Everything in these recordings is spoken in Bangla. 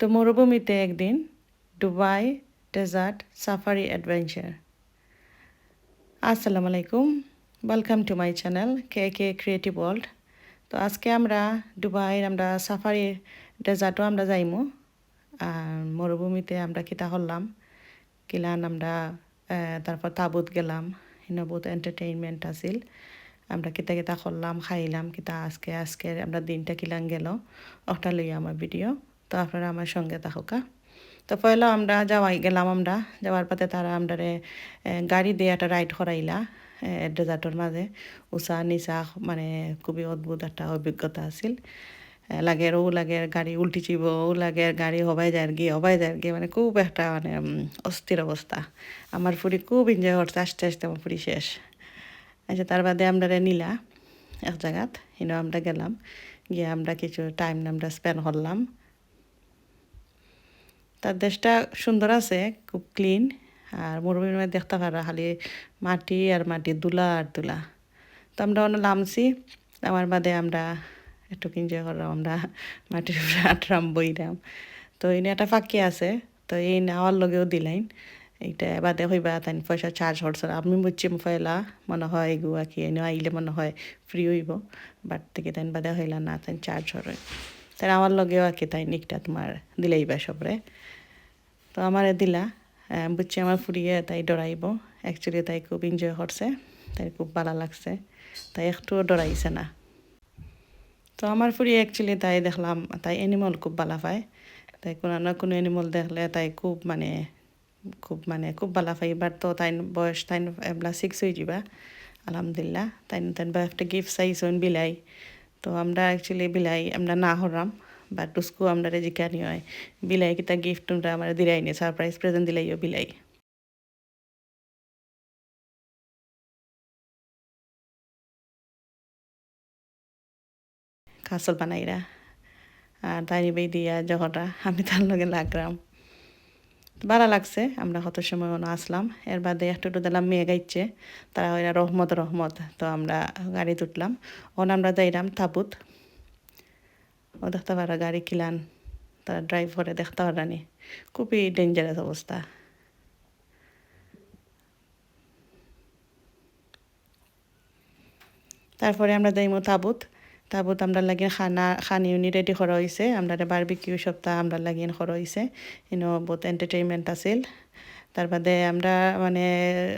তো মরুভূমিতে একদিন দুবাই ডেজার্ট সাফারি অ্যাডভেঞ্চার। আসসালামু আলাইকুম। Welcome to my channel K K creative world তো আজকে আমরা দুবাইয়ের আমরা সাফারি ডেজার্টও আমরা যাইমু, আর মরুভূমিতে আমরা কিতা করলাম কিলান আমরা তারপর তাবুত গেলাম, হিনা বহুত এন্টারটেইনমেন্ট আছিল। আমরা কিতা কিতা করলাম খাইলাম, কিতা আজকে আজকে আমরা দিনটা কিলান গেল, ওটা লইয়া আমার ভিডিও তো আপনারা আমার সঙ্গে থাকুকা তো পয়লা আমরা যাওয়াই গেলাম আমরা, যাওয়ার পথে তারা আমরা গাড়ি দিয়ে একটা রাইড করাইলা ডেজার্টর মাঝে। উষা নিচা মানে খুবই অদ্ভুত একটা অভিজ্ঞতা আছিল। লাগে ও লাগে গাড়ি উল্টি চিব ও লাগে গাড়ি হবাই যায় গিয়ে হবাই যায় গিয়ে মানে খুব একটা মানে অস্থির অবস্থা। আমার ফুরি খুব এনজয় করছে, আস্তে আস্তে আমার ফুরি শেষ। আচ্ছা তার বাদে আমরা নিলা এক জায়গাত, হিনো আমরা গেলাম। গিয়ে আমরা কিছু টাইম আমরা স্পেন্ড করলাম। তার দেশটা সুন্দর আছে, খুব ক্লিন আর মরুভূমির মধ্যে দেখতে পারা, খালি মাটি আর মাটি, দুলা আর দুলা। তো আমরা অনেক নামছি, আমার বাদে আমরা একটু এনজয় করলাম, আমরা মাটির উপরে আটরাম, বইরাম। তো এনে একটা ফাঁকি আছে, তো এই নেওয়ার লগেও দিলাইন এইটা বাদে হইবা তাই পয়সা চার্জ হচ্ছে আমি বুঝছি ফয়লা মনে হয় এগুয়া কি, এনে আইলে মনে হয় ফ্রি হইব বাট থেকে তাই বাদে হইলা না তাই চার্জ হয় তাই আমার লগেও আর কি তাই নিকটা তোমার দিলেইবা সবরে। তো আমারে দিলা বুঝছি আমার ফুরিয়ে তাই ডরাইব। অ্যাকচুয়ালি তাই খুব এনজয় করছে, তাই খুব ভালো লাগছে, তাই একটুও ডরাইছে না। তো আমার ফুরি অ্যাকচুয়ালি তাই দেখলাম, তাই এনিমল খুব ভালো পায়। তাই কোনো না কোনো এনিমল দেখলে তাই খুব মানে খুব মানে খুব ভালো পাই এবার তো তাই বয়স তাই এবার সিক্স হয়ে যাবা আলহামদুলিল্লাহ, তাই তাই বা একটা গিফট চাইছেন বিলাই। তো আমরা অ্যাকচুয়ালি বিলাই, আমরা না হরাম বা টুসকু আমরা জিকানি হয়। বিলাই কিতা গিফট আমরা আমার দিলাই নি সারপ্রাইজ প্রেজেন্ট দিলাইও বিলাই। কাসল বানাইরা, আর তাই বেই দিয়া জগটা আমি তার লগে লাগলাম ভালো লাগছে, আমরা কত সময় আসলাম। এর বাদে একটু একটু দিলাম মেয়ে গাইছে, তারা ওইরা রহমত রহমত। তো আমরা গাড়ি তুটলাম। ওন আমরা যাইলাম তাবুত। ও দেখতে পারা গাড়ি কিলান, তারা ড্রাইভ করে দেখতে পারানি খুবই ডেঞ্জারাস অবস্থা। তারপরে আমরা যাইমো তাবুত। তাবুত আমরা লাগিয়ে খানা, খানি উনি রেডি করা হয়েছে আমরা বারবিকিউ সপ্তাহ আমরা লাগিয়ে করা হয়েছে ইনো বহুত এন্টারটেইনমেন্ট আছিল। তার বাদে আমরা মানে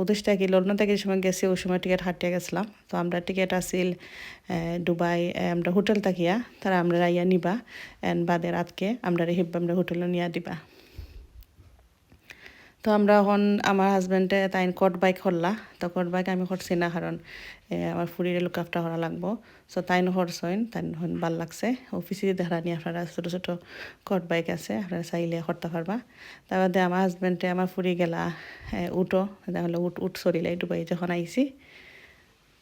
উদ্দেশ কি লন্ডন থেকে সময় গেছি, ওই সময় টিকিট হাঁটিয়ে গেছিলাম তো আমরা টিকিট আসিল দুবাই আমরা হোটেল থাকিয়া। তারা আমরা ইয়া নিবা, এন বাদে রাতকে আমরা হিব আমরা হোটেলে নিয়ে দিবা। তো আমরা এখন আমার হাজব্যান্ডে তাই কট বাইক হল্লা তো কট বাইক আমি করছি না, কারণ আমার লুক আফটার করা লাগবো। সো তাই হরসইন তাই হন ভালো লাগছে। অফিসে দেখা নিয়ে আপনারা ছোটো ছোটো কট বাইক আছে, আপনারা চাইলে করতে পারবা। তার বাদে আমার হাজব্যান্ডে আমার ফুরি গেলা উঠো। তাহলে উঠ উঠ সরিলাই ডুবাই যখন আইছি।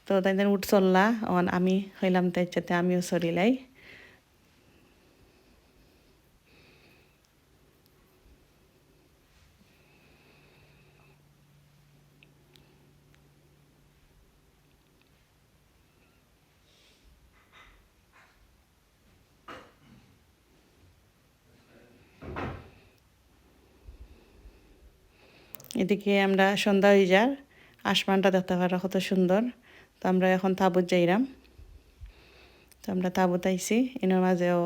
তো তাই উঠ চললা অন আমি হইলাম তাই চাতে আমিও সরিলাই এদিকে আমরা সন্ধ্যা হয়ে যার, আসমানটা দেখতে পারা কত সুন্দর। তো আমরা এখন তাবুত যাইরাম। তো আমরা তাবুত আইছি, এনার মাঝেও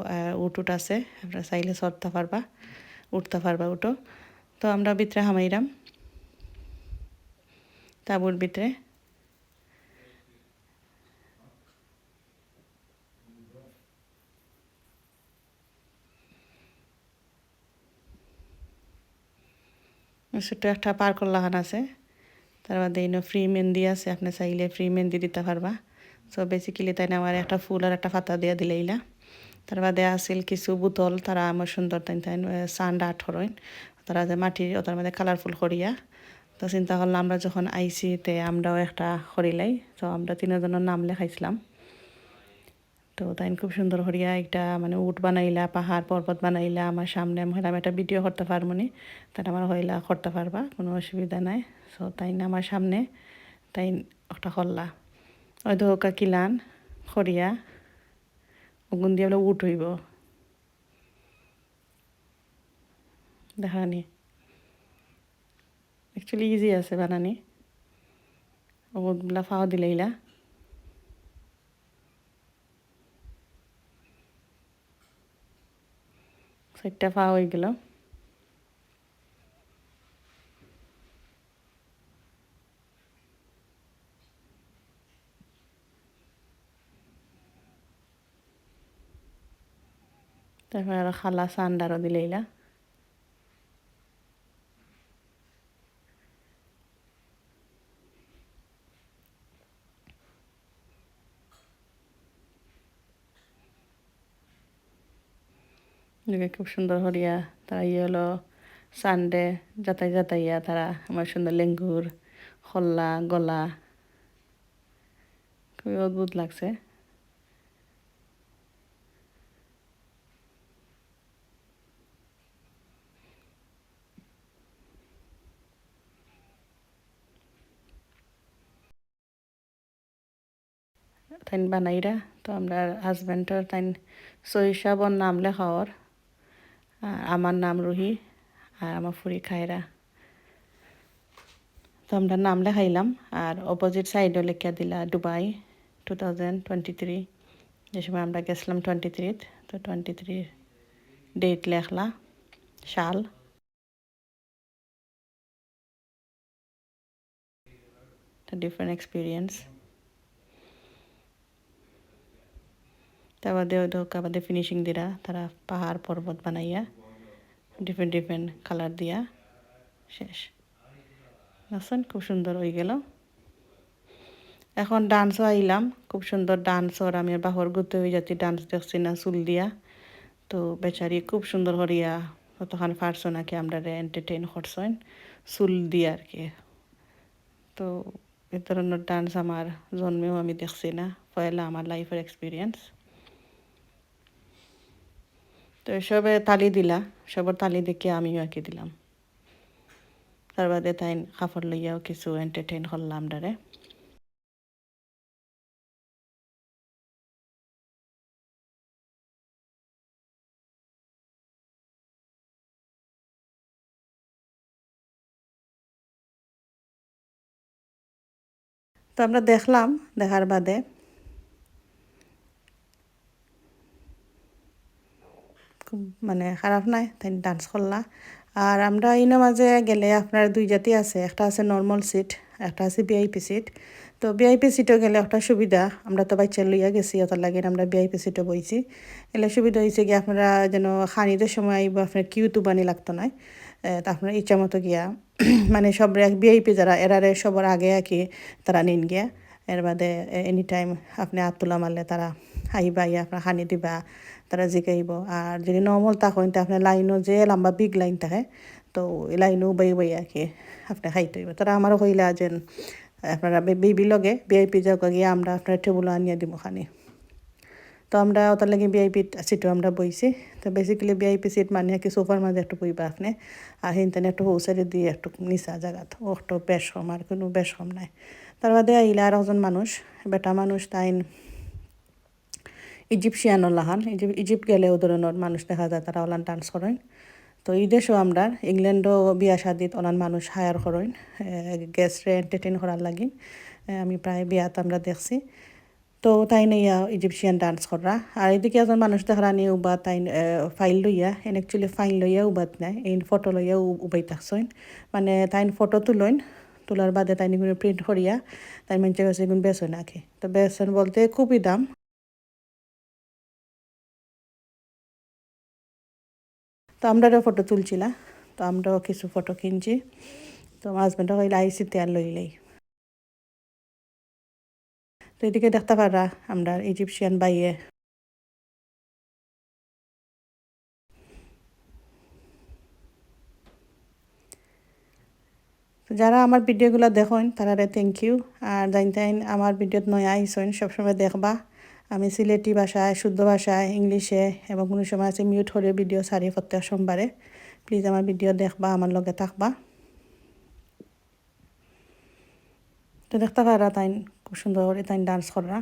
উট উট আছে। আমরা চাইলে চড়তে পারবা উঠতে পারবা উঠো তো আমরা ভিতরে হামাইরাম। তাবুর ভিতরে। ছোট্ট একটা পার্কর লাগান আছে। তার বাদে ইনো ফ্রি মেহেন্দি আছে, আপনি চাইলে ফ্রি মেহেন্দি দিতে পারবা। সো বেসিক্যালি তাই না, আমার একটা ফুল আর একটা পাতা দিয়ে দিলেইলা তার বাদে আসিল কিছু বোতল, তারা আমার সুন্দর তাই তাই সান্ড হরইন। তারা যে মাটির ওটার মধ্যে কালারফুল করিয়া। তো চিন্তা করলাম আমরা যখন আইসি তে আমরাও একটা করিলাই। তো আমরা তিনজনের নাম লেখাইছিলাম। তো তাই খুব সুন্দর করিয়া একটা মানে উট বানাইলা, পাহাড় পর্বত বানাইলা, আমার সামনে আমি একটা ভিডিও করতে পারব নি। তাই আমার হইলা করতে পারবা, কোনো অসুবিধা নাই। সো তাই না আমার সামনে তাই একটা করলা। ওই ধোকা কিলান খরিয়া ওগুন দিয়ে বলে উঠ হইব। দেখানি অ্যাকচুয়ালি ইজি আছে বানানি। ওগুলা ফাও দিলেইলা। চারটা ফাও হয়ে গেল তারপর আরও খালা সান্ডারও দিলেইলা দেখে খুব সুন্দর হরিয়া, তারা ইয়ে হলো সানডে, যাতাই যাতাইয়া তারা আমার সুন্দর লেঙ্গুর, খল্লা, গলা, খুবই অদ্ভুত লাগছে। তাইন বানাইরা, তো আমরা হাজব্যান্ডর তাইন সরিষাবর নাম লেখাওয়ার আমার নাম রুহি আর আমার ফুরি খায়রা। তো আমরা নাম লেখাইলাম আর অপোজিট সাইডও লেখা দিলা Dubai two thousand twenty three যে সময় আমরা গেছিলাম টোয়েন্টি থ্রিত তো টোয়েন্টি থ্রির ডেট লেখলা, সাল। ডিফারেন্ট এক্সপিরিয়েন্স তারপর বাদে ফিনিশিং দিরা, তারা পাহাড় পর্বত বানাইয়া ডিফারেন্ট ডিফারেন্ট কালার দিয়া, শেষ। বুঝছেন খুব সুন্দর হয়ে গেল। এখন ডান্সও আইলাম, খুব সুন্দর ডান্সর আমি বাহর গুতে হয়ে যাচ্ছি ডান্স দেখছি না, চুল দিয়া। তো বেচারি খুব সুন্দর হরিয়া ততক্ষণ পারছ নাকি আমরা এন্টারটেইন করছেন, চুল দিয়া আর কি। তো এ ধরনের ডান্স আমার জন্মেও আমি দেখছি না, পয়লা আমার লাইফের এক্সপিরিয়েন্স তো সবে তালি দিলা সবার তালি দেখে আমিও আঁকি দিলাম। তার বাদে তাই কাপড় লইয়াও কিছু এন্টারটেইন করলাম ডারে। তো আমরা দেখলাম, দেখার বাদে মানে খারাপ নাই তাই ডান্স করলা। আর আমরা ইনো মাঝে গেলে আপনার দুই জাতি আছে, একটা আছে নর্মাল সিট একটা আছে বিআইপি সিট তো বিআইপি সিটও গেলে একটা সুবিধা, আমরা তো বাচ্চা লইয়া গেছি ওটার লাগে আমরা বিআইপি সিটও বইছি। এলে সুবিধা হয়েছে কি আপনারা যেন খানিদের সময় আপনার কিউ তুবানি লাগতো না তা আপনার ইচ্ছা মতো গিয়া মানে সব বিআইপি যারা, এরারে সবার আগে আঁকি তারা নিন গিয়া। এর বাদে এনি টাইম আপনি হাত তোলা মারলে তারা ইয়া আপনার হানি দিবা, তারা জিকাইব। আর যদি নর্মাল তো আপনার লাইনও যে লম্বা বিগ লাইন থাকে, তো এই লাইনও বাই বাই আর আপনি খাইতে হইব। তারা আমারও কইলা যেন আপনারা বেবি লগে বিআইপি যাও গিয়ে আমরা আপনার টেবুল আনিয়ে দিব খানি। তো আমরা ওটার লাগে বিআইপি সিটও আমরা বইছি। তো বেসিক্যালি বিআইপি সিট মানে কি সোফার মাঝে একটু বইবা আপনি, আর হিনতেন একটু হৌসারি দিয়ে একটু নিচা জায়গাত। একটু বেশ কম আর কোনো বেশ কম নাই। তার বাদে আইলে আর একজন মানুষ, বেটা মানুষ, তাইন ইজিপশিয়ান ওলাহান ইজিপ্ট গেলে ও ধরনের মানুষ দেখা যায়, তারা ওলান ডান্স করেন। তো এই দেশও আমরা ইংল্যান্ডও বিয়া শাদিত ওলান মানুষ হায়ার করেন গেস্টরে এন্টারটেন করার লাগি। আমি প্রায় বিয়াত আমরা দেখছি। তো তাই নিয়া ইজিপশিয়ান ডান্স করা। আর এদিকে এজন মানুষ দেখা নিয়ে উবা তাই ফাইল লইয়া, এন একচুয়ালি ফাইল লইয়া উবাত নাই, এই ফটো লইয়া উবাই থাকছেন মানে তাই ফটো তুলইন, তোলার বাদে তাই প্রিন্ট করিয়া, তাই মেঞ্চে গেছে বেসন আঁকে তো বেসন বলতে খুবই দাম। তো আমরাও ফটো তুলছিলা তো আমরাও কিছু ফটো কিনছি। তো আমার হাজব্যান্ডও কইলে, আইসি তেল লইলেই তো এদিকে দেখতে পারা আমরা ইজিপশিয়ান বাইয়ে যারা আমার ভিডিওগুলো দেখেন তারা থ্যাংক ইউ আর জানতেন, আমার ভিডিওত নয় আইসেন, সবসময় দেখবা। আমি সিলেটি ভাষায়, শুদ্ধ ভাষায়, ইংলিশে এবং কোনো সময় আছে মিউট করে ভিডিও সারি প্রত্যেক সোমবারে। প্লিজ আমার ভিডিও দেখবা, আমার লগে থাকবা। তো দেখতে পারা তাই, খুব সুন্দর করে তাই ডান্স করা।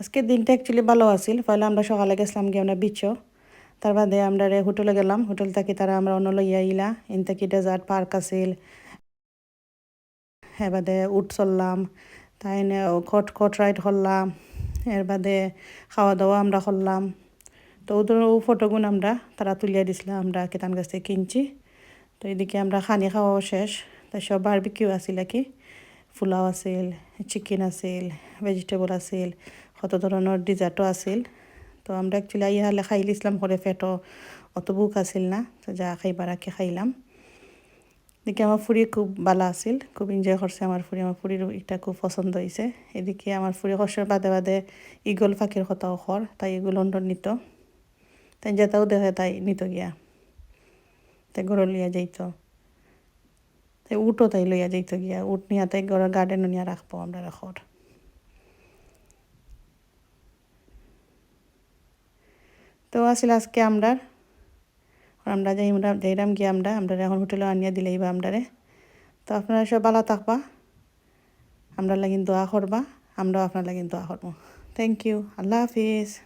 আজকে দিনটা অ্যাকচুয়ালি ভালো আছিল পয়লা আমরা সকালে গেছিলাম গিয়ে আমরা বিচও তার বাদে আমরা হোটেলে গেলাম। হোটেল থাকি তারা আমরা অন্য লইয়া ইলা ইন থাকি ডেজার্ট, পার্ক আছিল। এর বাদে উঠ চললাম। তাই খট খট রাইড করলাম। এর বাদে খাওয়া দাওয়া আমরা করলাম। তো ওদের ও ফটোগুন আমরা তারা তুলিয়া দিছিলাম আমরা কেতান গাছ থেকে কিনছি। তো এদিকে আমরা খানি খাওয়াও শেষ। তাই সব বারবিকিউ আছিল কি? পোলাও আছিল চিকেন আছিল ভেজিটেবল আছিল, কত ধরনের ডিজার্টও আছিল। তো আমরা অ্যাকচুয়ালি ইহালে খাই লিছিলাম করে ফেটো, অত বুক আছিল না, তো যা খাইবার আগে খাইলাম। এদিকে আমার ফুরি খুব ভালো আছিল, খুব এনজয় করছে আমার ফুরি আমার ফুরির এটা খুব পছন্দ হয়েছে এদিকে আমার ফুরি কষের বাদে বাদে ইগল ফাঁকির কথাও খর তাই লন্ডন নিত। তাই যেটাও দেখে তাই নিত গিয়া। তাই গরু লিয়া যাইতো। তাই উঠো তাই লইয়া যাইতো গিয়া, উট নিয়া তাই গড়ের গার্ডেনও নিয়া রাখব আমরা রাখর তো আসলে আজকে আমরা আমরা যে আমরা যাইরাম গিয়ে আমরা আমরা এখন হোটেলে আনিয়া দিলেই বা আমরারে। তো আপনারা সব ভালো থাকবা। আমরা লাগিন দোয়া করবা। আমরাও আপনার লাগিন দোয়া করব। থ্যাংক ইউ আল্লাহ হাফিজ।